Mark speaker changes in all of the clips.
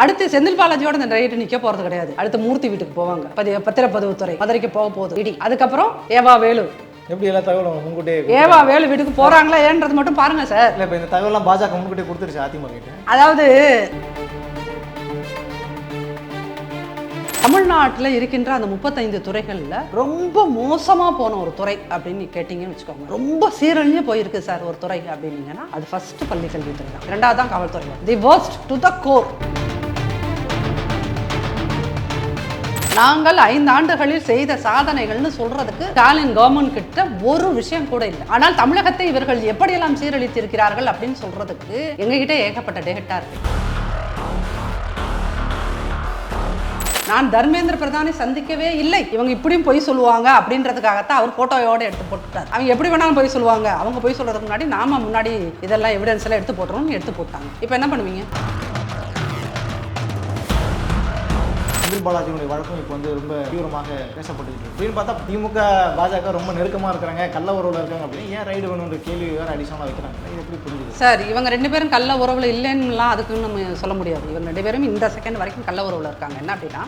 Speaker 1: அடுத்து செந்தில் பாலாஜியோட இந்த ரைட்டு நிக்க போறது கிடையாது. அடுத்து மூர்த்தி வீட்டுக்கு போவாங்க. பதி பத்திரப்பதிவுத்துறை மதுரைக்கு போக போகுது. இடி. அதுக்கப்புறம் ஏவா வேலு.
Speaker 2: எப்படி எல்லா தகவலும் முன்கூட்டியே
Speaker 1: ஏவா வேலு வீட்டுக்கு போறாங்களா ஏன்றது மட்டும் பாருங்க சார்.
Speaker 2: இல்லை இப்போ இந்த தகவலாம் பாஜக முன்கூட்டியே கொடுத்துருச்சு அதிமுக
Speaker 1: அதாவது தமிழ்நாட்டில் இருக்கின்ற அந்த முப்பத்தைந்து துறைகளில் ரொம்ப மோசமாக போன ஒரு துறை அப்படின்னு கேட்டிங்கன்னு வச்சுக்கோங்க. ரொம்ப சீரழிஞ்சு போயிருக்கு சார் ஒரு துறை அப்படின்னீங்கன்னா அது ஃபர்ஸ்ட் பள்ளி கல்வித்துறை தான். ரெண்டாவது தான் காவல்துறை the worst to the core நாங்கள் ஐந்து ஆண்டுகளில் செய்த சாதனைகள்னு சொல்றதுக்கு ஸ்டாலின் கவர்மெண்ட் கிட்ட ஒரு விஷயம் கூட இல்லை. ஆனால் தமிழகத்தை இவர்கள் எப்படியெல்லாம் சீரழித்திருக்கிறார்கள் அப்படின்னு சொல்றதுக்கு எங்ககிட்ட ஏகப்பட்ட டேட்டா இருக்கு. நான் தர்மேந்திர பிரதானை சந்திக்கவே இல்லை. இவங்க இப்படியும் பொய் சொல்லுவாங்க அப்படின்றதுக்காகத்தான் அவர் போட்டோயோட எடுத்து போட்டுட்டார். அவங்க எப்படி வேணாலும் பொய் சொல்லுவாங்க. அவங்க பொய் சொல்றதுக்கு முன்னாடி நாம முன்னாடி இதெல்லாம் எவிடன்ஸ் எல்லாம் எடுத்து போட்டுறோம்னு எடுத்து போட்டாங்க. இப்போ என்ன பண்ணுவீங்க?
Speaker 2: செந்தில் பாலாஜியுடைய வழக்கம் இப்போ வந்து ரொம்ப தீவிரமாக பேசப்பட்டு அப்படின்னு பார்த்தா திமுக பாஜக ரொம்ப நெருக்கமாக இருக்கிறாங்க கள்ள உறவில் இருக்காங்க அப்படின்னு ஏன் ரைடு வேணுன்ற கேள்வி வேறு அடிஷனலாக வைக்கிறாங்க. இது எப்படி புரிஞ்சுது?
Speaker 1: சார் இவங்க ரெண்டு பேரும் கள்ள உறவில் இல்லைன்னுலாம் அதுக்குன்னு நம்ம சொல்ல முடியாது. இவங்க ரெண்டு பேரும் இந்த செகண்ட் வரைக்கும் கள்ள உறவில் இருக்காங்க. என்ன அப்படின்னா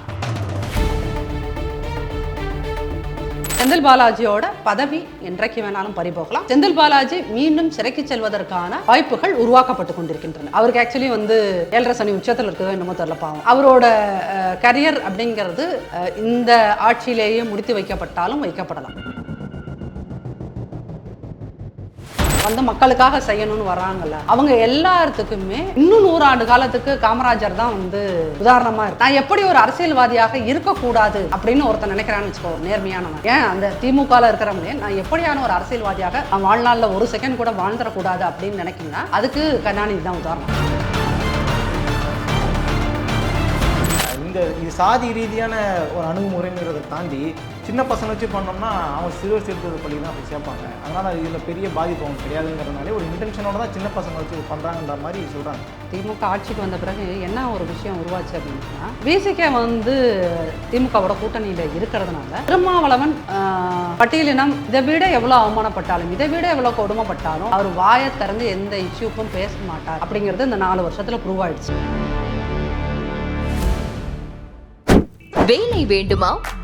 Speaker 1: செந்தில் பாலாஜியோட பதவி என்றைக்கு வேணாலும் பறிபோகலாம் செந்தில் பாலாஜி மீண்டும் சிறைக்கு செல்வதற்கான வாய்ப்புகள் உருவாக்கப்பட்டு கொண்டிருக்கின்றன. அவருக்கு ஆக்சுவலி வந்து ஏழரை சனி உச்சத்தில் இருக்குதோ என்னமோ தெரியல பாவம். அவரோட கரியர் அப்படிங்கிறது இந்த ஆட்சியிலேயே முடித்து வைக்கப்பட்டாலும் வைக்கப்படலாம். வந்து மக்களுக்காக செய்யணும்னு வராங்கல்ல அவங்க எல்லாத்துக்குமே இன்னும் நூறாண்டு காலத்துக்கு காமராஜர் தான் வந்து உதாரணமா இருக்கு. நான் எப்படி ஒரு அரசியல்வாதியாக இருக்கக்கூடாது அப்படின்னு ஒருத்தன் நினைக்கிறான்னு வச்சுக்கோ நேர்மையானவன். ஏன் அந்த திமுக இருக்கிறவங்களே நான் எப்படியான ஒரு அரசியல்வாதியாக நான் ஒரு செகண்ட் கூட வாழ்ந்துடக்கூடாது அப்படின்னு நினைக்கிறேன் அதுக்கு கருணாநிதி தான் உதாரணம்.
Speaker 2: இந்த இது சாதி ரீதியான ஒரு அணுகுமுறைங்கிறத தாண்டி சின்ன பசங்க வச்சு பண்ணோம்னா அவங்க சிறுவர் சிறுத்தை பள்ளி தான் அப்படி சேர்ப்பாங்க. அதனால் இதில் பெரிய பாதிப்பு அவங்க கிடையாதுங்கிறதுனாலே ஒரு இன்டென்ஷனோட தான் சின்ன பசங்க வச்சு பண்ணுறாங்கன்ற மாதிரி சொல்கிறாங்க
Speaker 1: திமுக ஆட்சிக்கு வந்த பிறகு என்ன ஒரு விஷயம் உருவாச்சு அப்படின்னா விசிகே வந்து திமுகவோட கூட்டணியில இருக்கிறதுனால திருமாவளவன் பட்டியலினம் இதை விட எவ்வளவு அவமானப்பட்டாலும் இதை விட எவ்வளவு கொடுமைப்பட்டாலும் அவர் வாயை திறந்து எந்த இஷ்யூக்கும் பேச மாட்டார் அப்படிங்கிறது இந்த நாலு வருஷத்துல ப்ரூவ் ஆயிடுச்சு.
Speaker 3: வேலை வேண்டுமா?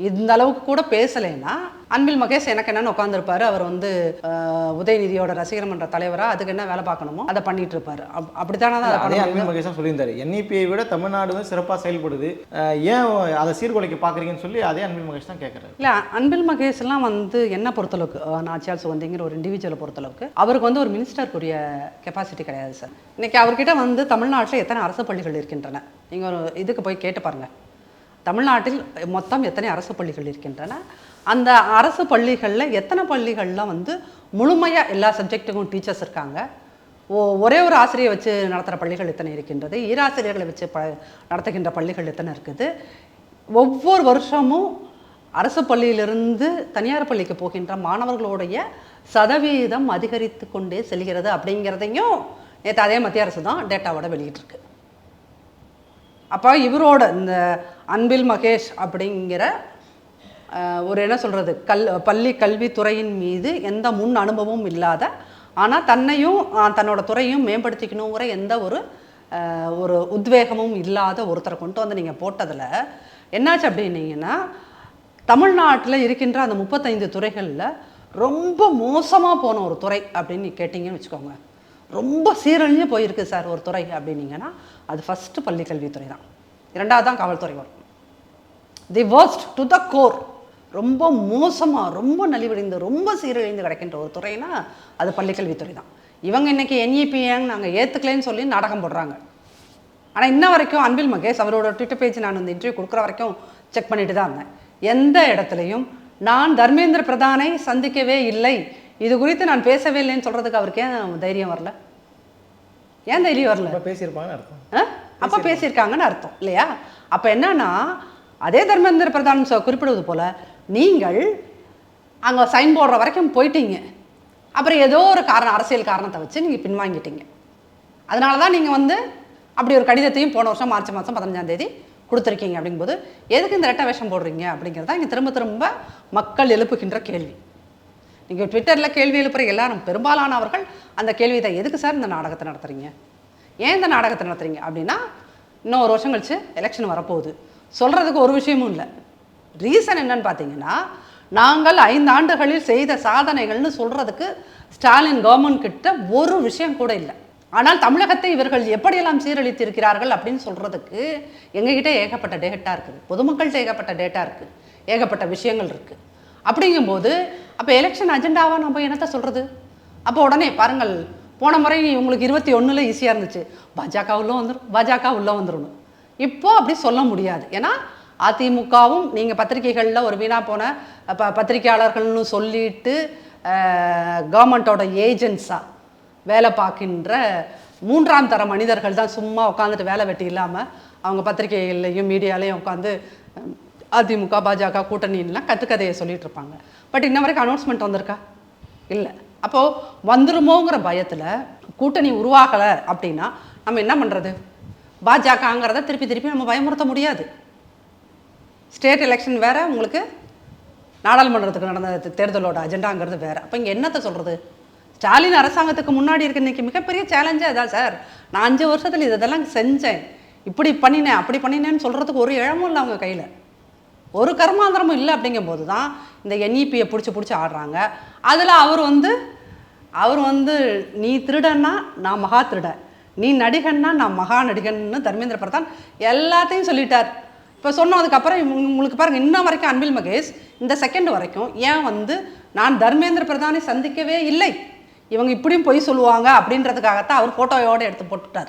Speaker 1: இந்த அளவுக்கு கூட பேசலைன்னா அன்பில் மகேஷ் எனக்கு என்னன்னு உட்காந்துருப்பாரு அவர் வந்து உதயநிதியோட ரசிகர் மன்ற தலைவரா அதுக்கு என்ன வேலை பார்க்கணுமோ அதை பண்ணிட்டு இருப்பாரு அப்- அப்படித்தானே தான் அதை.
Speaker 2: அன்பில் மகேஷ் தான் சொல்லியிருந்தாரு. என்இபியை விட தமிழ்நாடு வந்து சிறப்பாக செயல்படுது. ஏன் அதை சீர்குலைக்க பார்க்குறீங்கன்னு சொல்லி அதே அன்பில் மகேஷ் தான் கேட்குறாரு
Speaker 1: இல்லை அன்பில் மகேஷ்லாம் வந்து என்ன பொறுத்தளவுக்கு நாச்சியால் சுகந்திங்கிற ஒரு இண்டிவிஜுவலை பொறுத்தளவுக்கு அவருக்கு வந்து ஒரு மினிஸ்டருக்குரிய கெப்பாசிட்டி கிடையாது சார் இன்னைக்கு அவர்கிட்ட வந்து தமிழ்நாட்டில் எத்தனை அரசு பள்ளிகள் இருக்கின்றன? நீங்கள் ஒரு இதுக்கு போய் கேட்டு பாருங்க. தமிழ்நாட்டில் மொத்தம் எத்தனை அரசு பள்ளிகள் இருக்கின்றன? அந்த அரசு பள்ளிகளில் எத்தனை பள்ளிகளில் வந்து முழுமையாக எல்லா சப்ஜெக்ட்டுக்கும் டீச்சர்ஸ் இருக்காங்க? ஓ ஒரே ஒரு ஆசிரியை வச்சு நடத்துகிற பள்ளிகள் எத்தனை இருக்கின்றது? ஈராசிரியர்களை வச்சு ப நடத்துகின்ற பள்ளிகள் எத்தனை இருக்குது? ஒவ்வொரு வருஷமும் அரசு பள்ளியிலிருந்து தனியார் பள்ளிக்கு போகின்ற மாணவர்களுடைய சதவீதம் அதிகரித்து கொண்டே செல்கிறது அப்படிங்கிறதையும் நேற்று அதே மத்திய அரசு தான் டேட்டாவோட வெளியிட்டிருக்கு. அப்போ இவரோட இந்த அன்பில் மகேஷ் அப்படிங்கிற ஒரு என்ன சொல்கிறது கல் பள்ளி கல்வித்துறையின் மீது எந்த முன் அனுபவமும் இல்லாத ஆனால் தன்னையும் தன்னோட துறையும் மேம்படுத்திக்கணுங்கிற எந்த ஒரு ஒரு உத்வேகமும் இல்லாத ஒருத்தரை கொண்டு வந்து நீங்கள் போட்டதில் என்னாச்சு அப்படின்னீங்கன்னா தமிழ்நாட்டில் இருக்கின்ற அந்த முப்பத்தைந்து துறைகளில் ரொம்ப மோசமாக போன ஒரு துறை அப்படின்னு கேட்டிங்கன்னு வச்சுக்கோங்க. ரொம்ப சீரழிஞ்சு போயிருக்கு சார் ஒரு துறை அப்படின்னீங்கன்னா அது ஃபஸ்ட்டு பள்ளிக்கல்வித்துறை தான் இரண்டாவது தான். காவல்துறை வரும். The worst to the core ரொம்ப மோசமாக ரொம்ப நலிவடைந்து ரொம்ப சீரழிந்து கிடைக்கின்ற ஒரு துறைனா அது பள்ளிக்கல்வித்துறை தான். இவங்க இன்றைக்கி என்இபிஏன்னு நாங்கள் ஏற்றுக்கலைன்னு சொல்லி நாடகம் போடுறாங்க. ஆனால் இன்ன வரைக்கும் அன்பில் மகேஷ் அவரோட ட்விட்டர் பேஜ் நான் இந்த இன்டர்வியூ கொடுக்குற வரைக்கும் செக் பண்ணிட்டு தான் இருந்தேன். எந்த இடத்துலையும் நான் தர்மேந்திர பிரதானை சந்திக்கவே இல்லை. இது குறித்து நான் பேசவே இல்லைன்னு சொல்கிறதுக்கு அவருக்கு ஏன் தைரியம் வரல? ஏன் தைரியம் வரல?
Speaker 2: பேசியிருப்பாங்கன்னு அர்த்தம்.
Speaker 1: ஆ? அப்ப பேசியிருக்காங்கன்னு அர்த்தம் இல்லையா? அப்ப என்னன்னா அதே தர்மேந்திர பிரதான் குறிப்பிடுவது போல நீங்கள் அங்க சைன் போடுற வரைக்கும் போயிட்டீங்க. அப்புறம் ஏதோ ஒரு காரணம் அரசியல் காரணத்தை வச்சு நீங்க பின்வாங்கிட்டீங்க. அதனால தான் நீங்க வந்து அப்படி ஒரு கடிதத்தையும் போன வருஷம் மார்ச் மாதம் பதினஞ்சாம் தேதி கொடுத்துருக்கீங்க அப்படிங்கும்போது எதுக்கு இந்த ரெட்டை வேஷம் போடுறீங்க அப்படிங்கிறது தான் இங்கே திரும்ப திரும்ப மக்கள் எழுப்புகின்ற கேள்வி. நீங்கள் ட்விட்டரில் கேள்வி எழுப்புற எல்லாரும் பெரும்பாலானவர்கள் அந்த கேள்வி தான் எதுக்கு சார் இந்த நாடகத்தை நடத்துகிறீங்க ஏன் இந்த நாடகத்தை நடத்துறீங்க? அப்படின்னா இன்னும் ஒரு வருஷம் கழிச்சு எலெக்ஷன் வரப்போகுது. சொல்கிறதுக்கு ஒரு விஷயமும் இல்லை. ரீசன் என்னன்னு பார்த்தீங்கன்னா நாங்கள் ஐந்து ஆண்டுகளில் செய்த சாதனைகள்னு சொல்கிறதுக்கு ஸ்டாலின் கவர்மெண்ட் கிட்ட ஒரு விஷயம் கூட இல்லை. ஆனால் தமிழகத்தை இவர்கள் எப்படியெல்லாம் சீரழித்திருக்கிறார்கள் அப்படின்னு சொல்கிறதுக்கு எங்ககிட்ட ஏகப்பட்ட டேட்டா இருக்குது. பொதுமக்கள்கிட்ட ஏகப்பட்ட டேட்டா இருக்குது. ஏகப்பட்ட விஷயங்கள் இருக்குது. அப்படிங்கும்போது அப்போ எலெக்ஷன் அஜெண்டாவாக நம்ம என்னத்தை சொல்கிறது அப்போ உடனே பாருங்கள் போன முறை உங்களுக்கு இருபத்தி ஒன்றில் ஈஸியாக இருந்துச்சு. பாஜக உள்ளே வந்துடும் பாஜக உள்ளே வந்துடணும் இப்போ அப்படி சொல்ல முடியாது. ஏன்னா அதிமுகவும் நீங்கள் பத்திரிகைகளில் ஒரு வீணாக போன ப பத்திரிகையாளர்கள்னு சொல்லிட்டு கவர்மெண்ட்டோட ஏஜென்ட்ஸாக வேலை பார்க்கின்ற மூன்றாம் தர மனிதர்கள் தான் சும்மா உட்காந்துட்டு வேலை வெட்டி இல்லாமல் அவங்க பத்திரிகைகள்லையும் மீடியாலையும் உட்காந்து அதிமுக பாஜக கூட்டணின்லாம் கற்றுக்கதையை சொல்லிட்டு இருப்பாங்க. பட் இன்ன வரைக்கும் அனௌன்ஸ்மெண்ட் வந்திருக்கா? இல்லை. அப்போது வந்துருமோங்கிற பயத்தில் கூட்டணி உருவாகலை அப்படின்னா நம்ம என்ன பண்ணுறது பாஜகங்கிறத திருப்பி திருப்பி நம்ம பயமுறுத்த முடியாது. ஸ்டேட் எலெக்ஷன் வேறு உங்களுக்கு நாடாளுமன்றத்துக்கு நடந்த தேர்தலோட அஜெண்டாங்கிறது வேறு. அப்போ இங்கே என்னத்தை சொல்கிறது ஸ்டாலின் அரசாங்கத்துக்கு முன்னாடி இருக்க இன்னைக்கு மிகப்பெரிய சேலஞ்சே இதான் சார். நான் அஞ்சு வருஷத்தில் இதெல்லாம் செஞ்சேன். இப்படி பண்ணினேன் அப்படி பண்ணினேன்னு சொல்கிறதுக்கு ஒரு இழமும் இல்லை அவங்க கையில். ஒரு கர்மாந்திரமும் இல்லை அப்படிங்கும்போது தான் இந்த என்இபியை பிடிச்சி பிடிச்சி ஆடுறாங்க. அதில் அவர் வந்து அவர் வந்து நீ திருடன்னா நான் மகா திருடன். நீ நடிகன்னா நான் மகா நடிகன்னு தர்மேந்திர பிரதான் எல்லாத்தையும் சொல்லிட்டார். இப்போ சொன்னதுக்கப்புறம் இவங்க- உங்களுக்கு பாருங்கள் இன்ன வரைக்கும் அன்பில் மகேஷ் இந்த செகண்ட் வரைக்கும் ஏன் வந்து நான் தர்மேந்திர பிரதானை சந்திக்கவே இல்லை? இவங்க இப்படியும் பொய் சொல்லுவாங்க அப்படின்றதுக்காகத்தான் அவர் ஃபோட்டோயோடு எடுத்து போட்டுட்டார்.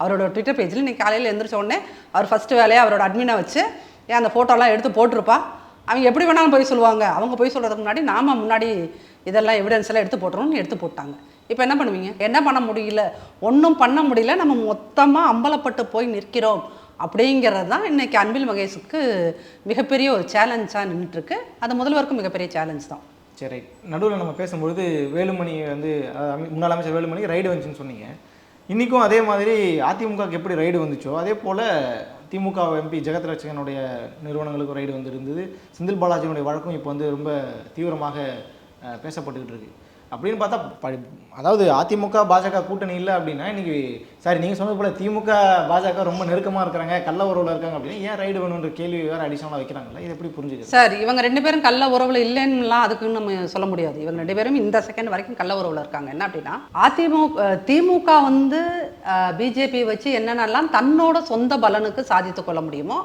Speaker 1: அவரோட ட்விட்டர் பேஜில் இன்றைக்கி காலையில் எழுந்திரிச்ச உடனே அவர் ஃபஸ்ட்டு வேலையை அவரோட அட்மினை வச்சு ஏன் அந்த ஃபோட்டோலாம் எடுத்து போட்டிருப்பா. அவங்க எப்படி வேணாலும் போய் சொல்லுவாங்க. அவங்க போய் சொல்கிறதுக்கு முன்னாடி நாம் முன்னாடி இதெல்லாம் எவிடன்ஸ் எல்லாம் எடுத்து போட்டுருவோம்னு எடுத்து போட்டாங்க. இப்போ என்ன பண்ணுவீங்க? என்ன பண்ண முடியல? ஒன்றும் பண்ண முடியல. நம்ம மொத்தமாக அம்பலப்பட்டு போய் நிற்கிறோம். அப்படிங்கிறது தான் இன்றைக்கி அன்பில் மகேஷுக்கு மிகப்பெரிய ஒரு சேலஞ்சாக நின்றுட்டுருக்கு அது முதல்வருக்கும் மிகப்பெரிய சேலஞ்ச் தான்.
Speaker 2: சரி நடுவில் நம்ம பேசும்பொழுது வேலுமணி வந்து முன்னாள் அமைச்சர் வேலுமணி ரைடு வந்துச்சுன்னு சொன்னீங்க. இன்றைக்கும் அதே மாதிரி அதிமுகவுக்கு எப்படி ரைடு வந்துச்சோ அதே போல் திமுக எம்பி ஜெகத் ரட்சகனுடைய நிறுவனங்களுக்கு ரைடு வந்து இருந்தது செந்தில் பாலாஜியினுடைய வழக்கும் இப்போ வந்து ரொம்ப தீவிரமாக பேசப்பட்டுக்கிட்டு இருக்கு. அப்படின்னு பார்த்தா ப- அதாவது அதிமுக பாஜக கூட்டணி இல்லை அப்படின்னா இன்னைக்கு சாரி நீங்கள் சொன்னது போல் திமுக பாஜக ரொம்ப நெருக்கமாக இருக்கிறாங்க கள்ள உறவில் இருக்காங்க அப்படின்னா ஏன் ரைடு வேணுன்ற கேள்வி வேறு அடிஷனலாக வைக்கிறாங்கல்ல? இது எப்படி புரிஞ்சுக்கிறது?
Speaker 1: சார் இவங்க ரெண்டு பேரும் கள்ள உறவில் இல்லைன்னுலாம் அதுக்குன்னு நம்ம சொல்ல முடியாது. இவங்க ரெண்டு பேரும் இந்த செகண்ட் வரைக்கும் கள்ள உறவில் இருக்காங்க. என்ன அப்படின்னா அதிமுக திமுக வந்து பிஜேபி வச்சு என்னென்னலாம் தன்னோட சொந்த பலனுக்கு சாதித்து கொள்ள முடியுமோ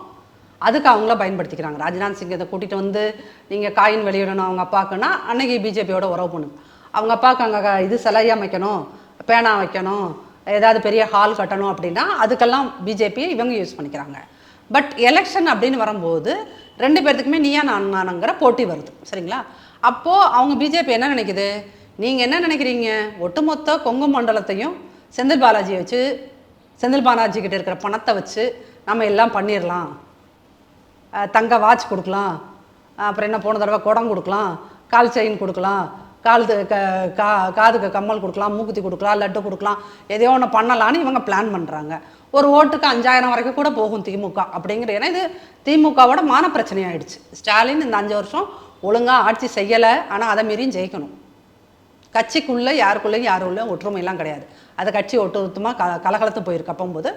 Speaker 1: அதுக்கு அவங்கள பயன்படுத்திக்கிறாங்க. ராஜ்நாத் சிங் இதை கூட்டிகிட்டு வந்து நீங்கள் காயின் வெளியிடணும் அவங்க அப்பாக்குன்னா அன்னைக்கு பிஜேபியோட உறவு பண்ணுங்க. அவங்க அப்பாவுக்கு அங்கே இது சிலையை வைக்கணும் பேனா வைக்கணும் ஏதாவது பெரிய ஹால் கட்டணும் அப்படின்னா அதுக்கெல்லாம் பிஜேபியை இவங்க யூஸ் பண்ணிக்கிறாங்க. பட் எலெக்ஷன் அப்படின்னு வரும்போது ரெண்டு பேர்த்துக்குமே நீயா நான் நானுங்கிற போட்டி வருது. சரிங்களா? அப்போது அவங்க பிஜேபி என்ன நினைக்குது? நீங்கள் என்ன நினைக்கிறீங்க? ஒட்டுமொத்த கொங்கு மண்டலத்தையும் செந்தில் பாலாஜியை வச்சு செந்தில் பாலாஜி கிட்ட இருக்கிற பணத்தை வச்சு நம்ம எல்லாம் பண்ணிடலாம் தங்க வாட்ச் கொடுக்கலாம். அப்புறம் என்ன போன தடவை குடம் கொடுக்கலாம். கால் செயின் கொடுக்கலாம். காலத்து க கா காதுக்கு கம்மல் கொடுக்கலாம் மூக்குத்தி கொடுக்கலாம் லட்டு கொடுக்கலாம் எதையோ ஒன்று பண்ணலான்னு இவங்க பிளான் பண்ணுறாங்க ஒரு ஓட்டுக்கு அஞ்சாயிரம் வரைக்கும் கூட போகும் திமுக அப்படிங்கிற ஏன்னா இது திமுகவோட மான பிரச்சனை ஆயிடுச்சு ஸ்டாலின் இந்த அஞ்சு வருஷம் ஒழுங்காக ஆட்சி செய்யலை ஆனால் அதை மீறியும் ஜெயிக்கணும். கட்சிக்குள்ளே யாருக்குள்ளேயும் யாருக்குள்ளே ஒற்றுமையெல்லாம் கிடையாது. அது கட்சி ஒட்டுமொத்தமாக க கலகலத்து போயிருக்கு. அப்போம்போது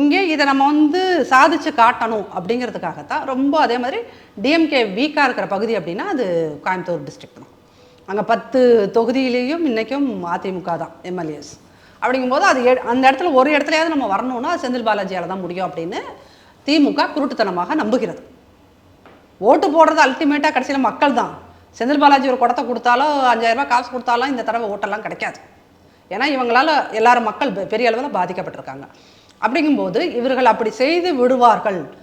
Speaker 1: இங்கே இதை நம்ம வந்து சாதிச்சு காட்டணும் அப்படிங்கிறதுக்காகத்தான் ரொம்ப அதே மாதிரி டிஎம்கே வீக்காக இருக்கிற பகுதி அப்படின்னா அது கோயம்புத்தூர் டிஸ்ட்ரிக்ட் தான். அங்கே பத்து தொகுதியிலேயும் இன்றைக்கும் அதிமுக தான் எம்எல்ஏஸ் அப்படிங்கும்போது அது எ- அந்த இடத்துல ஒரு இடத்துலையாவது நம்ம வரணும்னா அது செந்தில் பாலாஜியால் தான் முடியும் அப்படின்னு திமுக குருட்டுத்தனமாக நம்புகிறது. ஓட்டு போடுறது அல்டிமேட்டாக கடைசியில் மக்கள் தான். செந்தில் பாலாஜி ஒரு குடத்தை கொடுத்தாலோ அஞ்சாயிரம் ரூபாய் காசு கொடுத்தாலும் இந்த தடவை ஓட்டெல்லாம் கிடைக்காது. ஏன்னா இவங்களால் எல்லாரும் மக்கள் பெ- பெரிய அளவில் பாதிக்கப்பட்டிருக்காங்க. அப்படிங்கும்போது இவர்கள் அப்படி செய்து விடுவார்கள்.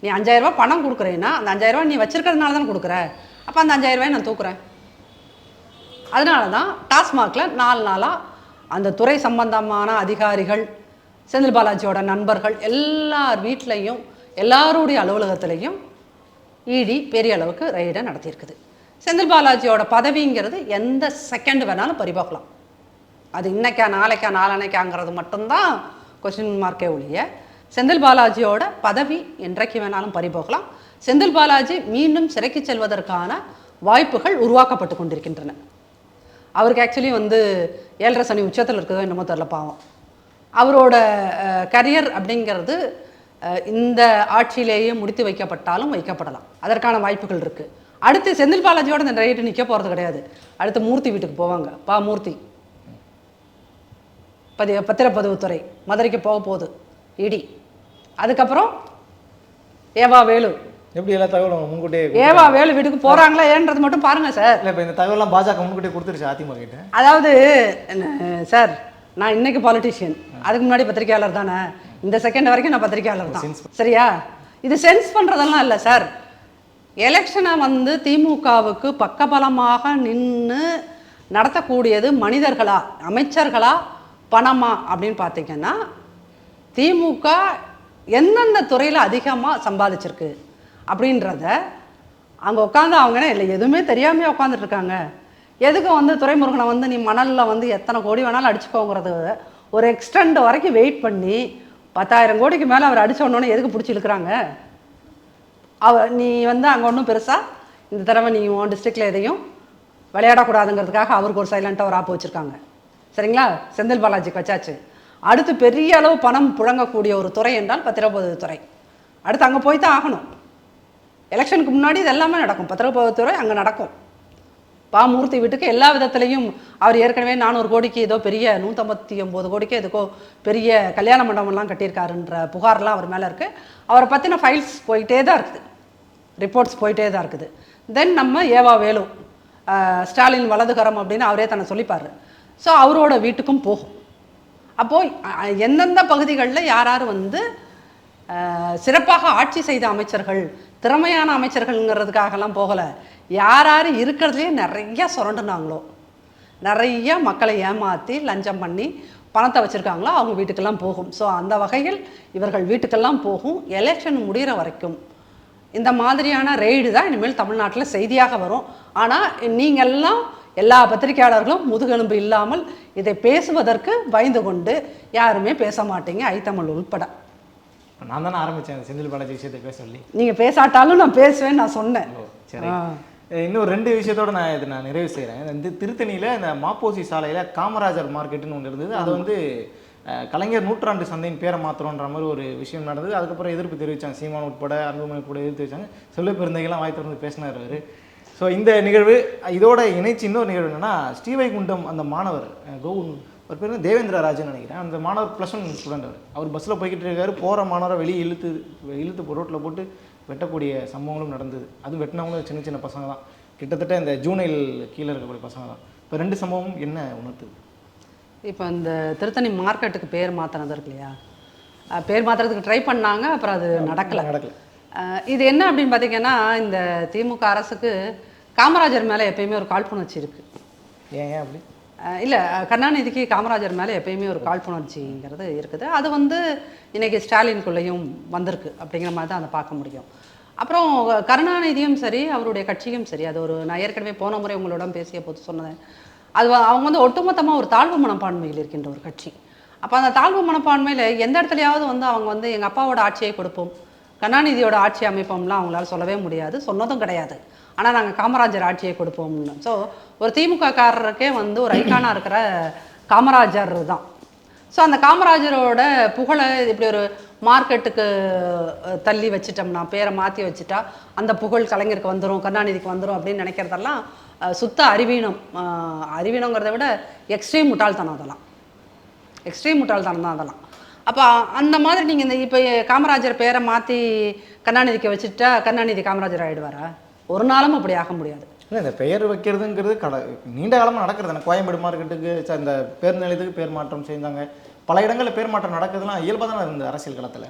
Speaker 1: நீ அஞ்சாயிரம் பணம் கொடுக்குறேன்னா அந்த அஞ்சாயிரம் ரூபாய் நீ வச்சிருக்கிறதுனால தான் கொடுக்குற? அப்போ அந்த அஞ்சாயிரரூபாய் நான் தூக்குறேன். அதனால தான் டாஸ்மாகில் நாலு நாளாக அந்த துறை சம்பந்தமான அதிகாரிகள் செந்தில் பாலாஜியோட நண்பர்கள் எல்லார் வீட்லேயும் எல்லாருடைய அலுவலகத்திலையும் இடி பெரிய அளவுக்கு ரைடை நடத்தியிருக்குது. செந்தில் பாலாஜியோட பதவிங்கிறது எந்த செகண்ட் வேணாலும் பறிபோக்கலாம் அது இன்னைக்கா நாளைக்கா நாளனைக்காங்கிறது மட்டும்தான் கொஸ்டின் மார்க்கே ஒழிய செந்தில் பாலாஜியோட பதவி என்றைக்கு வேணாலும் பறிபோகலாம். செந்தில் பாலாஜி மீண்டும் சிறைக்கு செல்வதற்கான வாய்ப்புகள் உருவாக்கப்பட்டு கொண்டிருக்கின்றன. அவருக்கு ஆக்சுவலி வந்து ஏழரை சனி உச்சத்தில் இருக்கிறதோ என்னமோ தெரில பாவம். அவரோட கரியர் அப்படிங்கிறது இந்த ஆட்சியிலேயே முடித்து வைக்கப்பட்டாலும் வைக்கப்படலாம். அதற்கான வாய்ப்புகள் இருக்குது அடுத்து செந்தில் பாலாஜியோட இந்த ரைட்டு நிற்க போகிறது கிடையாது. அடுத்து மூர்த்தி வீட்டுக்கு போவாங்க. பா மூர்த்தி. பதி பத்திரப்பதிவுத்துறை மதுரைக்கு போக போகுது. இடி. அதுக்கப்புறம் ஏவா வேலு.
Speaker 2: எப்படி எல்லா தகவலும் முன்கூட்டியே
Speaker 1: ஏவா வேலு வீட்டுக்கு போகிறாங்களா ஏன்றது மட்டும் பாருங்கள் சார்
Speaker 2: இல்லை இப்போ இந்த தகவலாம் பாஜக முன்கூட்டியே கொடுத்துருச்சு அதிமுக கிட்ட.
Speaker 1: அதாவது என்ன- சார் நான் இன்னைக்கு பாலிட்டிஷியன் அதுக்கு முன்னாடி பத்திரிக்கையாளர் தானே. இந்த செகண்ட் வரைக்கும் நான் பத்திரிக்கையாளர் தான். சரியா? இது சென்ஸ் பண்ணுறதெல்லாம் இல்லை சார் எலெக்ஷனை வந்து திமுகவுக்கு பக்கபலமாக நின்று நடத்தக்கூடியது மனிதர்களா அமைச்சர்களா பணமா அப்படின்னு பார்த்தீங்கன்னா திமுக எந்தெந்த துறையில் அதிகமாக சம்பாதிச்சிருக்கு? அப்படின்றத அங்கே உட்காந்து அவங்க இல்லை எதுவுமே தெரியாமே உட்காந்துட்ருக்காங்க எதுக்கு வந்து துறைமுருகனை வந்து நீ மணலில் வந்து எத்தனை கோடி வேணாலும் அடிச்சுக்கோங்கிறது? ஒரு எக்ஸ்டெண்ட் வரைக்கும் வெயிட் பண்ணி பத்தாயிரம் கோடிக்கு மேலே அவர் அடிச்ச எதுக்கு பிடிச்சி இழுக்கிறாங்க? அவ நீ வந்து அங்கே ஒன்றும் பெருசாக இந்த தடவை நீ உன் டிஸ்ட்ரிக்டில் எதையும் விளையாடக்கூடாதுங்கிறதுக்காக அவருக்கு ஒரு சைலண்ட்டாக ஒரு ஆப்பு வச்சுருக்காங்க. சரிங்களா? செந்தில் பாலாஜிக்கு வச்சாச்சு. அடுத்து பெரிய அளவு பணம் புழங்கக்கூடிய ஒரு துறை என்றால் பத்திரப்பதிவு துறை. அடுத்து அங்கே போய் தான் ஆகணும். எலெக்ஷனுக்கு முன்னாடி இது எல்லாமே நடக்கும். பத்திரப்பதிவுத்துறை அங்கே நடக்கும். பாமூர்த்தி வீட்டுக்கு எல்லா விதத்துலையும் அவர் ஏற்கனவே நானூறு கோடிக்கு ஏதோ பெரிய நூற்றம்பத்தி ஒம்பது கோடிக்கு எதுக்கோ பெரிய கல்யாண மண்டபம்லாம் கட்டியிருக்காருன்ற புகார்லாம் அவர் மேலே இருக்குது அவரை பற்றின ஃபைல்ஸ் போயிட்டே தான் இருக்குது. ரிப்போர்ட்ஸ் போயிட்டே தான் இருக்குது. தென் நம்ம ஏவா வேலு ஸ்டாலின் வலதுகரம் அப்படின்னு அவரே தன்னை சொல்லிப்பார். ஸோ அவரோட வீட்டுக்கும் போகும். அப்போது எந்தெந்த பகுதிகளில் யார் யார் வந்து சிறப்பாக ஆட்சி செய்த அமைச்சர்கள் திறமையான அமைச்சர்கள்ங்கிறதுக்காகலாம் போகலை. யார் யார் இருக்கிறதுலே நிறையா சுரண்டுனாங்களோ. நிறைய மக்களை ஏமாற்றி லஞ்சம் பண்ணி பணத்தை வச்சுருக்காங்களோ அவங்க வீட்டுக்கெல்லாம் போகும். ஸோ அந்த வகையில் இவர்கள் வீட்டுக்கெல்லாம் போகும். எலெக்ஷன் முடிகிற வரைக்கும். இந்த மாதிரியான ரெய்டு தான் இனிமேல் தமிழ்நாட்டில் செய்தியாக வரும். ஆனால் நீங்கள்லாம் எல்லா பத்திரிகையாளர்களும் முதுகெலும்பு இல்லாமல் இதை பேசுவதற்கு பயந்து கொண்டு யாருமே பேச மாட்டீங்க ஐத்தமிழ் உள்பட.
Speaker 2: நான் தானே ஆரம்பித்தேன் செந்தில் பாலாஜி விஷயத்தை பேச சொல்லி.
Speaker 1: நீங்கள் பேசாட்டாலும் நான் பேசுவேன்னு நான் சொன்னேன்.
Speaker 2: சரி. இன்னும் ரெண்டு விஷயத்தோட நான் இதை நான் நிறைவு செய்கிறேன் இந்த திருத்தணியில் இந்த மாப்போசி சாலையில் காமராஜர் மார்க்கெட்டுன்னு ஒன்று இருந்தது. அது வந்து கலைஞர் நூற்றாண்டு சந்தையின் பேரை மாத்திரன்ற மாதிரி ஒரு விஷயம் நடந்தது. அதுக்கப்புறம் எதிர்ப்பு தெரிவித்தாங்க சீமான் உட்பட அன்புமணி கூட எதிர்த்து வச்சாங்க. செல்வ பெருந்தைகள்லாம் வாய் திறந்து பேசினார் அவர். ஸோ இந்த நிகழ்வு இதோட இணைச்சு இன்னொரு நிகழ்வு என்னன்னா ஸ்ரீவைகுண்டம் அந்த மாணவர் அஹ், ஒரு பேர் வந்து தேவேந்திர ராஜன் நினைக்கிறேன். அந்த மாணவர் ப்ளஸ் ஒன் ஸ்டூடெண்ட் அவர். அவர் பஸ்ஸில் போய்கிட்டு இருக்காரு. போகிற மாணவரை வெளியே இழுத்து இழுத்து ரோட்டில் போட்டு வெட்டக்கூடிய சம்பவங்களும் நடந்தது. அதுவும் வெட்டினவங்களும் சின்ன சின்ன பசங்க தான் கிட்டத்தட்ட இந்த ஜூனைல் கீழே இருக்கக்கூடிய பசங்க தான் இப்போ ரெண்டு சம்பவமும் என்ன உணர்த்துது?
Speaker 1: இப்போ இந்த திருத்தணி மார்க்கெட்டுக்கு பேர் மாற்றினது இருக்கு இல்லையா? பேர் மாற்றுறதுக்கு ட்ரை பண்ணாங்க அப்புறம் அது நடக்கலை.
Speaker 2: நடக்கல.
Speaker 1: இது என்ன அப்படின்னு பார்த்தீங்கன்னா இந்த திமுக அரசுக்கு காமராஜர் மேலே எப்பயுமே ஒரு காழ்ப்புணர்ச்சி இருக்குது
Speaker 2: ஏன் அப்படி?
Speaker 1: இல்லை கருணாநிதிக்கு காமராஜர் மேலே எப்பயுமே ஒரு காழ்ப்புணர்ச்சிங்கிறது இருக்குது. அது வந்து இன்றைக்கி ஸ்டாலின்குள்ளேயும் வந்திருக்கு அப்படிங்கிற மாதிரி தான் அதை பார்க்க முடியும். அப்புறம் கருணாநிதியும் சரி அவருடைய கட்சியும் சரி அது ஒரு நான் ஏற்கனவே போன முறை உங்களோட பேசிய போது சொன்னேன். அது அவங்க வந்து ஒட்டுமொத்தமாக ஒரு தாழ்வு மனப்பான்மையில் இருக்கின்ற ஒரு கட்சி. அப்போ அந்த தாழ்வு மனப்பான்மையில் எந்த இடத்துலையாவது வந்து அவங்க வந்து எங்கள் அப்பாவோட ஆட்சியை கொடுப்போம் கருணாநிதியோட ஆட்சி அமைப்போம்லாம் அவங்களால சொல்லவே முடியாது. சொன்னதும் கிடையாது. ஆனால் நாங்கள் காமராஜர் ஆட்சியை கொடுப்போம்னு ஸோ ஒரு திமுககாரருக்கே வந்து ஒரு ஐக்கானாக இருக்கிற காமராஜர் தான். ஸோ அந்த காமராஜரோட புகழை இப்படி ஒரு மார்க்கெட்டுக்கு தள்ளி வச்சிட்டோம்னா பேரை மாற்றி வச்சுட்டா அந்த புகழ் கலைஞருக்கு வந்துடும் கருணாநிதிக்கு வந்துடும் அப்படின்னு நினைக்கிறதெல்லாம் சுத்த அறிவீனம். அறிவீனங்கிறத விட எக்ஸ்ட்ரீம் முட்டாள்தனம் அதெல்லாம். எக்ஸ்ட்ரீம் முட்டாள்தனம் தான் அதெல்லாம். அப்போ அந்த மாதிரி நீங்கள் இந்த இப்போ காமராஜர் பேரை மாற்றி கருணாநிதிக்கு வச்சுட்டா கருணாநிதி காமராஜர் ஆகிடுவாரா ஒரு நாளும் அப்படி ஆக முடியாது.
Speaker 2: இல்லை இந்த பெயர் வைக்கிறதுங்கிறது கட நீண்ட காலமாக நடக்கிறது எனக்கு கோயம்பேடு மார்க்கெட்டுக்கு இந்த பேர் நிலையத்துக்கு பேர் மாற்றம் செஞ்சாங்க பல இடங்களில் பேர் மாற்றம் நடக்குதுலாம் இயல்பாக தானே இருந்தது அரசியல் களத்தில்.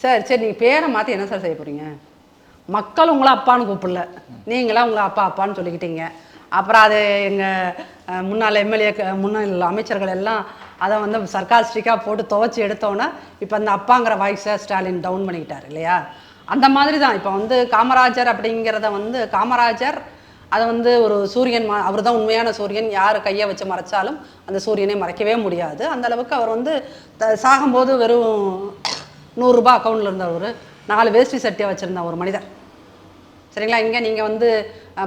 Speaker 1: சார் சரி நீங்கள் பேரை மாற்றி என்ன சார் செய்ய போகிறீங்க மக்கள் உங்களை அப்பான்னு கூப்பிடல. நீங்களா உங்களை அப்பா அப்பான்னு சொல்லிக்கிட்டீங்க. அப்புறம் அது எங்கள் முன்னாள் எம்எல்ஏ முன்னாள் அமைச்சர்கள் எல்லாம் அதை வந்து சர்க்காஸ்டிக்காக போட்டு துவைச்சி எடுத்தோன்னே இப்போ அந்த அப்பாங்கிற வாய்ஸை ஸ்டாலின் டவுன் பண்ணிக்கிட்டார் இல்லையா? அந்த மாதிரி தான் இப்போ வந்து காமராஜர் அப்படிங்கிறத வந்து காமராஜர் அதை வந்து ஒரு சூரியன் மா அவர் தான் உண்மையான சூரியன். யார் கையை வச்சு மறைச்சாலும் அந்த சூரியனை மறைக்கவே முடியாது. அந்த அளவுக்கு அவர் வந்து த- சாகும்போது வெறும் நூறுரூபா அக்கௌண்ட்டில் இருந்தவர் நாலு வேஷ்டி சட்டியை வச்சுருந்த ஒரு மனிதர். சரிங்களா? இங்கே நீங்கள் வந்து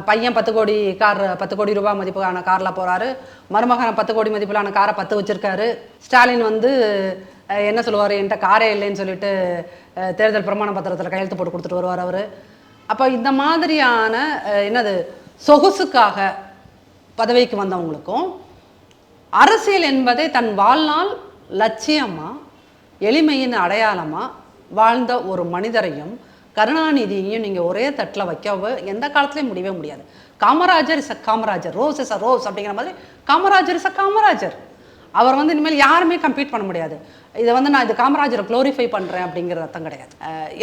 Speaker 1: பையன் பத்து கோடி கார் பத்து கோடி ரூபாய் மதிப்புக்கான காரில் போகிறாரு மருமகன் பத்து கோடி மதிப்பிலான காரை பத்து வச்சுருக்காரு. ஸ்டாலின் வந்து என்ன சொல்லுவார்? என்கிட்ட காரே இல்லைன்னு சொல்லிட்டு தேர்தல் பிரமாண பத்திரத்தில் கையெழுத்து போட்டு கொடுத்துட்டு வருவார் அவர். அப்போ இந்த மாதிரியான என்னது சொகுசுக்காக பதவிக்கு வந்தவங்களுக்கும் அரசியல் என்பதை தன் வாழ்நாள் லட்சியமாக எளிமையின் அடையாளமாக வாழ்ந்த ஒரு மனிதரையும் கருணாநிதியையும் நீங்கள் ஒரே தட்டில் வைக்க எந்த காலத்துலையும் முடியவே முடியாது. Kamarajar is a Kamarajar. Rose is a rose அப்படிங்கிற மாதிரி காமராஜர் இஸ் அ காமராஜர். அவர் வந்து இனிமேல் யாருமே கம்ப்ளீட் பண்ண முடியாது. இதை வந்து நான் இது காமராஜரை க்ளோரிஃபை பண்ணுறேன் அப்படிங்கிற அர்த்தம் கிடையாது.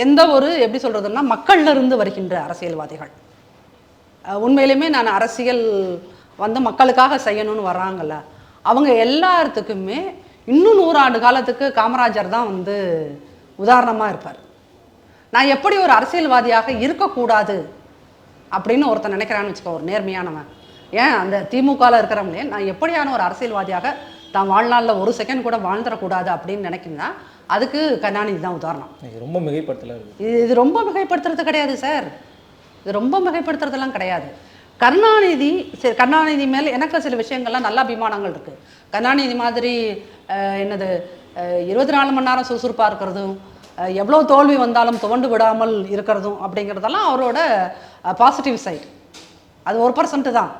Speaker 1: எந்த ஒரு எப்படி சொல்கிறதுன்னா மக்கள்ல இருந்து வருகின்ற அரசியல்வாதிகள். உண்மையிலுமே நான் அரசியல் வந்து மக்களுக்காக செய்யணும்னு வர்றாங்கல்ல அவங்க எல்லாத்துக்குமே இன்னும் நூறாண்டு காலத்துக்கு காமராஜர் தான் வந்து உதாரணமாக இருப்பார். நான் எப்படி ஒரு அரசியல்வாதியாக இருக்கக்கூடாது அப்படின்னு ஒருத்தன் நினைக்கிறான்னு வச்சுக்கோ ஒரு நேர்மையானவன். ஏன்? அந்த திமுகவில் இருக்கிறவங்களே நான் எப்படியான ஒரு அரசியல்வாதியாக தான் வாழ்நாளில் ஒரு செகண்ட் கூட வாழ்ந்துடக்கூடாது அப்படின்னு நினைக்கிறேன்னா அதுக்கு கருணாநிதி தான் உதாரணம்.
Speaker 2: ரொம்ப மிகைப்படுத்தல
Speaker 1: இது இது ரொம்ப மிகைப்படுத்துறது கிடையாது சார். இது ரொம்ப மிகைப்படுத்துறதெல்லாம் கிடையாது. கருணாநிதி சரி கருணாநிதி மேல் எனக்கு சில விஷயங்கள்லாம் நல்ல அபிமானங்கள் இருக்குது கருணாநிதி மாதிரி என்னது இருபத்தி நாலு மணி நேரம் சுறுசுறுப்பாக இருக்கிறதும் எவ்வளோ தோல்வி வந்தாலும் துவண்டு விடாமல் இருக்கிறதும் அப்படிங்கிறதெல்லாம் அவரோட பாசிட்டிவ் சைடு அது ஒரு பர்சன்ட் தான்.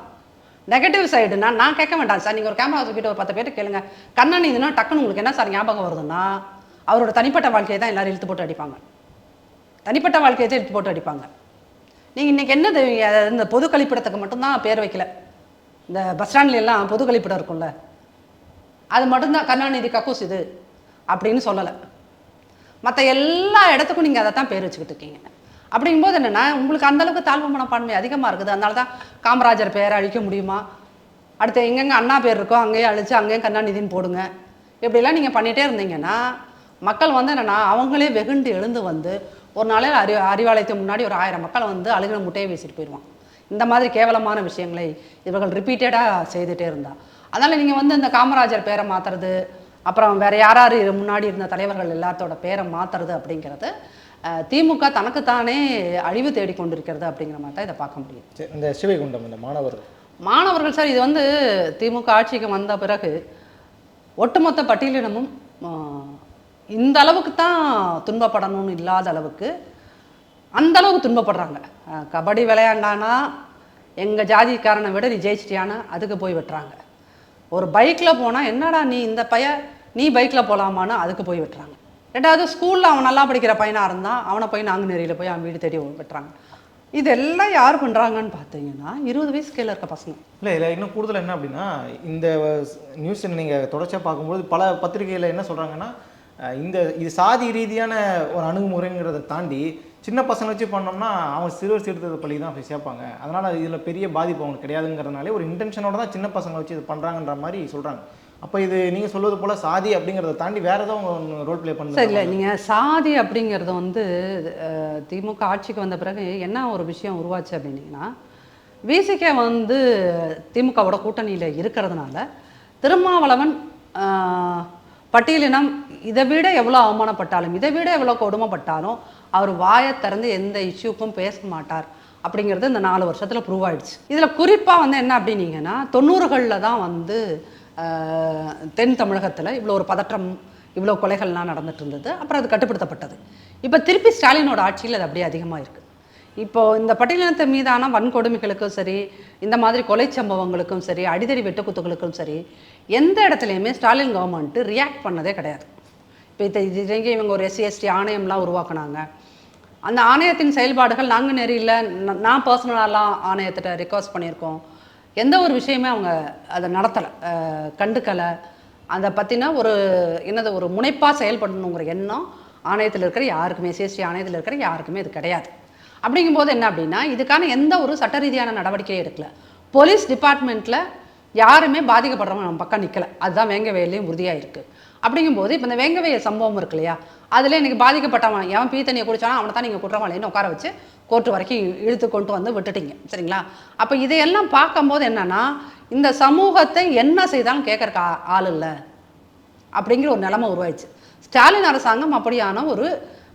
Speaker 1: நெகட்டிவ் சைடுனா நான் கேட்க வேண்டாம் சார். நீங்கள் ஒரு கேமரா தூக்கிட்டு ஒரு பத்து பேர் கேளுங்க. கருணாநிதினா டக்குன்னு உங்களுக்கு என்ன சார் ஞாபகம் வருதுன்னா அவரோட தனிப்பட்ட வாழ்க்கையை தான் எல்லாரும் இழுத்து போட்டு அடிப்பாங்க. தனிப்பட்ட வாழ்க்கையை தான் இழுத்து போட்டு அடிப்பாங்க. நீங்கள் இன்றைக்கி என்னது அஹ் இந்த பொது கழிப்பிடத்துக்கு மட்டும்தான் பேர் வைக்கல. இந்த பஸ் ஸ்டாண்ட்லாம் பொது கழிப்பிடம் இருக்கும்ல. அது மட்டும்தான் கருணாநிதி கக்கூஸ் இது அப்படின்னு சொல்லலை. மற்ற எல்லா இடத்துக்கும் நீங்கள் அதை தான் பேர் வச்சுக்கிட்டு இருக்கீங்க. அப்படிங்கும்போது என்னென்னா உங்களுக்கு அந்தளவுக்கு தாழ்வு மனப்பான்மை அதிகமாக இருக்குது. அதனால தான் காமராஜர் பேரை அழிக்க முடியுமா? அடுத்து எங்கெங்கே அண்ணா பேர் இருக்கோ அங்கேயே அழிச்சு அங்கேயும் கருணாநிதின்னு போடுங்க. இப்படிலாம் நீங்கள் பண்ணிகிட்டே இருந்தீங்கன்னா மக்கள் வந்து என்னென்னா அவங்களே வெகுண்டு எழுந்து வந்து ஒரு நாளில் அறி அறிவாலயத்துக்கு முன்னாடி ஒரு ஆயிரம் மக்கள் வந்து அழுகின முட்டையை வீசிட்டு போயிடுவான். இந்த மாதிரி கேவலமான விஷயங்களை இவர்கள் ரிப்பீட்டடாக செய்துகிட்டே இருந்தா. அதனால் நீங்கள் வந்து இந்த காமராஜர் பேரை மாற்றுறது அப்புறம் வேறு யார் யார் முன்னாடி இருந்த தலைவர்கள் எல்லாத்தோட பேரை மாற்றுறது அப்படிங்கிறது திமுக தனக்குத்தானே அழிவு தேடிக்கொண்டிருக்கிறது அப்படிங்கிற மாதிரி தான் இதை பார்க்க முடியும்.
Speaker 2: சரி இந்த சிவைகுண்டம் இந்த மாணவர்
Speaker 1: மாணவர்கள் சார் இது வந்து திமுக ஆட்சிக்கு வந்த பிறகு ஒட்டுமொத்த பட்டியலினமும் இந்த அளவுக்கு தான் துன்பப்படணும்னு இல்லாத அளவுக்கு அந்த அளவுக்கு துன்பப்படுறாங்க. கபடி விளையாண்டானா எங்கள் ஜாதிக்காரனை விட நீ ஜெயிச்சிட்டியானா அதுக்கு போய் வெட்டுறாங்க. ஒரு பைக்கில் போனால் என்னடா நீ இந்த பைய நீ பைக்கில் போகலாமான்னு அதுக்கு போய் வெட்டுறாங்க. ரெண்டாவது ஸ்கூலில் அவன் நல்லா படிக்கிற பையனாக இருந்தால் அவனை போய் நாங்குநேரியில் போய் அவன் வீடு தேடி வெட்டுறாங்க. இதெல்லாம் யார் பண்ணுறாங்கன்னு பார்த்தீங்கன்னா இருபது வயசு கீழே இருக்க பசங்க.
Speaker 2: இல்லை இல்லை இன்னும் கூடுதல் என்ன அப்படின்னா இந்த நியூஸ் நீங்கள் தொடர்ச்சியாக பார்க்கும்போது பல பத்திரிகையில் என்ன சொல்கிறாங்கன்னா இந்த இது சாதி ரீதியான ஒரு அணுகுமுறைங்கிறத தாண்டி சின்ன பசங்க வச்சு பண்ணோம்னா அவங்க சிறுவர் சீர்திருத்த பள்ளி தான் போய் சேர்ப்பாங்க. அதனால் இதில் பெரிய பாதிப்பு அவங்களுக்கு கிடையாதுங்கிறதுனாலே ஒரு இன்டென்ஷனோட தான் சின்ன பசங்களை வச்சு இது பண்ணுறாங்கன்ற மாதிரி சொல்கிறாங்க அப்போ இது நீங்கள் சொல்வது போல் சாதி அப்படிங்கிறத தாண்டி வேறு ஏதோ ஒன்று ரோல் ப்ளே
Speaker 1: சரி இல்லை நீங்கள் சாதி அப்படிங்கிறது வந்து திமுக ஆட்சிக்கு வந்த பிறகு என்ன ஒரு விஷயம் உருவாச்சு அப்படின்னீங்கன்னா விசிகே வந்து திமுகவோட கூட்டணியில் இருக்கிறதுனால திருமாவளவன் பட்டியலினம் இதை விட எவ்வளோ அவமானப்பட்டாலும் இதை விட எவ்வளோ கொடுமைப்பட்டாலும் அவர் வாயை திறந்து எந்த இஷ்யூக்கும் பேச மாட்டார் அப்படிங்கிறது இந்த நாலு வருஷத்தில் ப்ரூவ் ஆயிடுச்சு. இதில் குறிப்பாக வந்து என்ன அப்படின்னீங்கன்னா தொண்ணூறுகளில் தான் வந்து தென் தமிழகத்தில் இவ்வளோ ஒரு பதற்றம் இவ்வளோ கொலைகள்லாம் நடந்துட்டு இருந்தது. அப்புறம் அது கட்டுப்படுத்தப்பட்டது. இப்போ திருப்பி ஸ்டாலினோட ஆட்சியில் அது அப்படியே அதிகமாக இருக்குது இப்போது இந்த பட்டியலினத்தை மீதான வன்கொடுமைகளுக்கும் சரி இந்த மாதிரி கொலை சம்பவங்களுக்கும் சரி அடிதடி வெட்டுக்குத்துகளுக்கும் சரி எந்த இடத்துலையுமே ஸ்டாலின் கவர்மெண்ட்டு ரியாக்ட் பண்ணதே கிடையாது. இப்போ இது இது இவங்க ஒரு எஸ்சிஎஸ்டி ஆணையம்லாம் உருவாக்குனாங்க. அந்த ஆணையத்தின் செயல்பாடுகள் நாங்கள் நெறியில் நான் பர்சனலாலாம் ஆணையத்திட்ட ரிக்வஸ்ட் பண்ணியிருக்கோம். எந்த ஒரு விஷயமே அவங்க அதை நடத்தலை. கண்டுக்கலை. அதை பற்றின ஒரு என்னது ஒரு முனைப்பாக செயல்படணுங்கிற எண்ணம் ஆணையத்தில் இருக்கிற யாருக்குமே சிஎஸ்டி ஆணையத்தில் இருக்கிற யாருக்குமே இது கிடையாது. அப்படிங்கும்போது என்ன அப்படின்னா இதுக்கான எந்த ஒரு சட்ட ரீதியான நடவடிக்கையும் எடுக்கல. போலீஸ் டிபார்ட்மெண்ட்டில் யாருமே பாதிக்கப்படுறவங்க நம்ம பக்கம் நிற்கலை அதுதான் வேங்க வேலையும் உறுதியாக இருக்குது அப்படிங்கும்போது இப்போ இந்த வெங்கவைய சம்பவம் இருக்கு இல்லையா? அதில் இன்னைக்கு பாதிக்கப்பட்டவன் எவன் பீ தண்ணியை குடிச்சானோ அவனை தான் நீங்கள் குற்றவாளின்னு உட்கார வச்சு கோர்ட்டு வரைக்கும் இழுத்து கொண்டு வந்து விட்டுட்டீங்க. சரிங்களா? அப்போ இதையெல்லாம் பார்க்கும்போது என்னன்னா இந்த சமூகத்தை என்ன செய்தாலும் கேட்கறக்கு ஆள் இல்லை. அப்படிங்கிற ஒரு நிலைமை உருவாயிடுச்சு. ஸ்டாலின் அரசாங்கம் அப்படியான ஒரு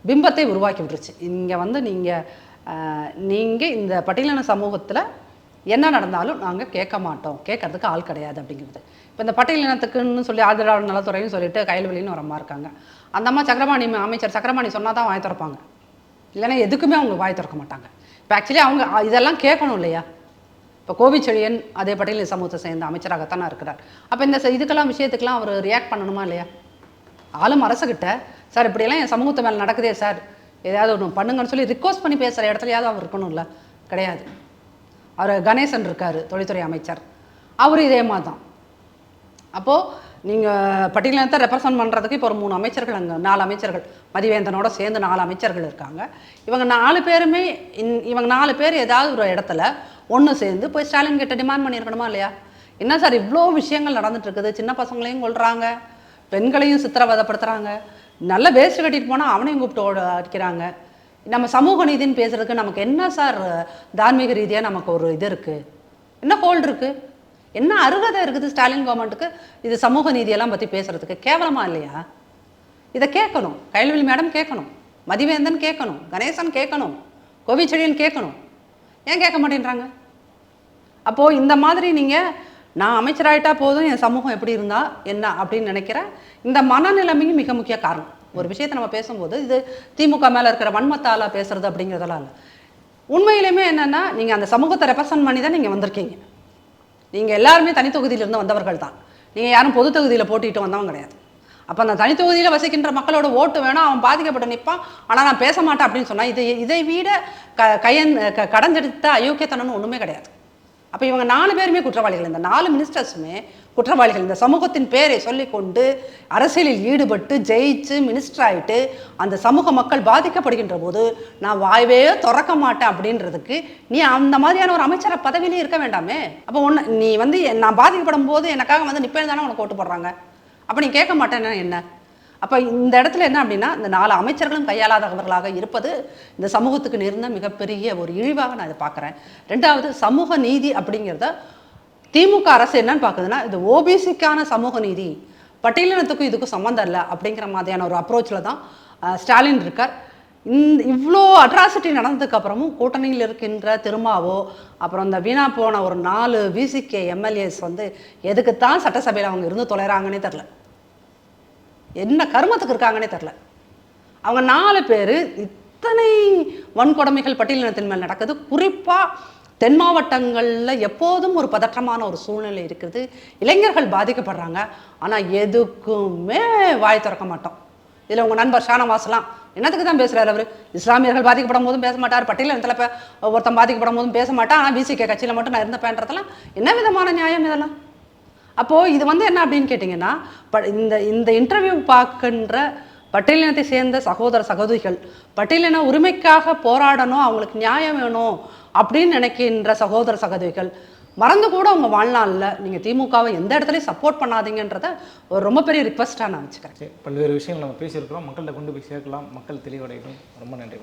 Speaker 1: பிம்பத்தை உருவாக்கி விட்டுருச்சு. இங்கே வந்து நீங்கள் நீங்கள் இந்த பட்டியலின சமூகத்தில் என்ன நடந்தாலும் நாங்கள் கேட்க மாட்டோம். கேட்கறதுக்கு ஆள் கிடையாது அப்படிங்கிறது. இப்போ இந்த பட்டியல் இனத்துக்குன்னு சொல்லி ஆதரவாளர் நலத்துறைன்னு சொல்லிட்டு கையில் ஒரு அம்மா இருக்காங்க. அந்த அம்மா சக்கரபாணி அமைச்சர் சக்கரபாணி சொன்னால் தான் வாய் திறப்பாங்க. இல்லைன்னா எதுக்குமே அவங்க வாய் திறக்க மாட்டாங்க. இப்போ ஆக்சுவலி அவங்க இதெல்லாம் கேட்கணும் இல்லையா? இப்போ கோவிச்செழியன் அதே பட்டியல் சமூகத்தை சேர்ந்த அமைச்சராகத்தானே இருக்கிறார். அப்போ இந்த இதுக்கெல்லாம் விஷயத்துக்கெல்லாம் அவர் ரியாக்ட் பண்ணணுமா இல்லையா? ஆளும் அரசுகிட்ட சார் இப்படியெல்லாம் என் சமூகத்து மேலே நடக்குதே சார். ஏதாவது ஒன்று பண்ணுங்கன்னு சொல்லி ரிக்வஸ்ட் பண்ணி பேசுகிற இடத்துலையாவது அவர் இருக்கணும்ல? கிடையாது. அவர் கணேசன் இருக்கார் தொழில்துறை அமைச்சர். அவர் இதே மாதிரி தான் அப்போது நீங்கள் பட்டியலினத்தை ரெப்ரசன்ட் பண்ணுறதுக்கு இப்போ ஒரு மூணு அமைச்சர்கள் அங்கே நாலு அமைச்சர்கள். மதிவேந்தனோட சேர்ந்து நாலு அமைச்சர்கள் இருக்காங்க. இவங்க நாலு பேருமே இன் இவங்க நாலு பேர் ஏதாவது ஒரு இடத்துல ஒன்று சேர்ந்து போய் ஸ்டாலின் கிட்ட டிமாண்ட் பண்ணியிருக்கணுமா இல்லையா? என்ன சார் இவ்வளோ விஷயங்கள் நடந்துட்டுருக்குது சின்ன பசங்களையும் கொள்கிறாங்க பெண்களையும் சித்திரவதைப்படுத்துகிறாங்க நல்ல வேஸ்ட் கட்டிட்டு போனால் அவனையும் கூப்பிட்டு அடிக்கிறாங்க. நம்ம சமூக நீதின்னு பேசுறதுக்கு நமக்கு என்ன சார் தார்மீக ரீதியாக நமக்கு ஒரு இது இருக்குது என்ன ஹோல்டு இருக்குது என்ன அருகதை இருக்குது ஸ்டாலின் கவர்மெண்ட்டுக்கு இது சமூக நீதியெல்லாம் பற்றி பேசுறதுக்கு கேவலமா இல்லையா? இதை கேட்கணும். கைல்வெளி மேடம் கேட்கணும். மதிவேந்தன் கேட்கணும். கணேசன் கேட்கணும். கோவிச்செழியன் கேட்கணும். ஏன் கேட்க மாட்டேன்றாங்க? அப்போது இந்த மாதிரி நீங்கள் நான் அமைச்சராயிட்டா போதும் என் சமூகம் எப்படி இருந்தா என்ன அப்படின்னு நினைக்கிற இந்த மனநிலைமையும் மிக முக்கிய காரணம். ஒரு விஷயத்தை நம்ம பேசும்போது இது திமுக மேலே இருக்கிற வன்மத்தால் பேசுறது அப்படிங்கிறதெல்லாம் இல்லை. உண்மையிலுமே என்னென்னா நீங்கள் அந்த சமூகத்தை ரெப்ரசன்ட் பண்ணி தான் நீங்கள் வந்திருக்கீங்க. நீங்கள் எல்லாருமே தனித்தொகுதியிலிருந்து வந்தவர்கள் தான். நீங்கள் யாரும் பொது தொகுதியில் போட்டிட்டு வந்தவங்க கிடையாது. அப்போ அந்த தனித்தொகுதியில் வசிக்கின்ற மக்களோட ஓட்டு வேணால் அவன் பாதிக்கப்பட்டு நிற்பான் ஆனால் நான் பேச மாட்டேன் அப்படின்னு சொன்னால் இதை இதை விட க கையன் க கடந்தெடுத்த அயோக்கியத்தனம்னு ஒன்றுமே கிடையாது. அப்போ இவங்க நாலு பேருமே குற்றவாளிகள். இந்த நாலு மினிஸ்டர்ஸுமே குற்றவாளிகள். இந்த சமூகத்தின் பேரை சொல்லிக்கொண்டு அரசியலில் ஈடுபட்டு ஜெயிச்சு மினிஸ்டர் ஆகிட்டு அந்த சமூக மக்கள் பாதிக்கப்படுகின்ற போது நான் வாய்வே திறக்க மாட்டேன் அப்படின்றதுக்கு நீ அந்த மாதிரியான ஒரு அமைச்சர பதவியிலே இருக்க வேண்டாமே. அப்போ ஒன்று நீ வந்து நான் பாதிக்கப்படும் போது எனக்காக வந்து நிப்பேன் தானே உனக்கு ஓட்டு போடுறாங்க. அப்போ நீ கேட்க மாட்டேன்னா என்ன? அப்போ இந்த இடத்துல என்ன அப்படின்னா இந்த நாலு அமைச்சர்களும் கையாளாதவர்களாக இருப்பது இந்த சமூகத்துக்கு நேர்ந்த மிகப்பெரிய ஒரு இழிவாக நான் இதை பார்க்குறேன். ரெண்டாவது சமூக நீதி அப்படிங்கிறத திமுக அரசு என்னன்னு பார்க்குதுன்னா இது ஓபிசிக்கான சமூக நீதி பட்டியலினத்துக்கும் இதுக்கும் சம்மந்தம் இல்லை அப்படிங்கிற மாதிரியான ஒரு அப்ரோச்சில் தான் ஸ்டாலின் இருக்கார். இந்த இவ்வளோ அட்ராசிட்டி நடந்ததுக்கு அப்புறமும் கூட்டணியில் இருக்கின்ற திருமாவோ அப்புறம் இந்த வீணா போன ஒரு நாலு விசிகே எம்எல்ஏஸ் வந்து எதுக்குத்தான் சட்டசபையில் அவங்க இருந்து தொலைறாங்கன்னே தெரில என்ன கருமத்துக்கு இருக்காங்கன்னே தெரில அவங்க நாலு பேர் இத்தனை வன்கொடுமைகள் பட்டியலினத்தின் மேல் நடக்குது. குறிப்பாக தென் மாவட்டங்களில் எப்போதும் ஒரு பதற்றமான ஒரு சூழ்நிலை இருக்குது. இளைஞர்கள் பாதிக்கப்படுறாங்க. ஆனால் எதுக்குமே வாய் திறக்க மாட்டோம். இதில் உங்கள் நண்பர் ஷானவாஸ்லாம் என்னத்துக்கு தான் பேசுகிறார் அவர்? இஸ்லாமியர்கள் பாதிக்கப்படும் போதும் பேச மாட்டார். பட்டியலினத்தில் இப்போ ஒருத்தன் பாதிக்கப்படும் போதும் பேச மாட்டான். ஆனால் பிசிகே கட்சியில் மட்டும் நான் இருந்தப்பேன்றதெல்லாம் என்ன விதமான நியாயம் இதெல்லாம்? அப்போது இது வந்து என்ன அப்படின்னு கேட்டிங்கன்னா ப இந்த இந்த இன்டர்வியூ பார்க்கின்ற பட்டியலினத்தை சேர்ந்த சகோதர சகோதரிகள் பட்டியலின உரிமைக்காக போராடணும் அவங்களுக்கு நியாயம் வேணும் அப்படின்னு நினைக்கின்ற சகோதர சகோதரிகள் மறந்து கூட உங்கள் வாழ்நாளில் நீங்கள் திமுகவை எந்த இடத்துலையும் சப்போர்ட் பண்ணாதீங்கன்றத ஒரு ரொம்ப பெரிய ரிக்வஸ்ட்டாக நான் வச்சுக்கிறேன்.
Speaker 2: பல்வேறு விஷயங்கள் நம்ம பேசியிருக்கிறோம். மக்கள்கிட்ட கொண்டு போய் சேர்க்கலாம். மக்கள் தெளிவடையணும் ரொம்ப நன்றி.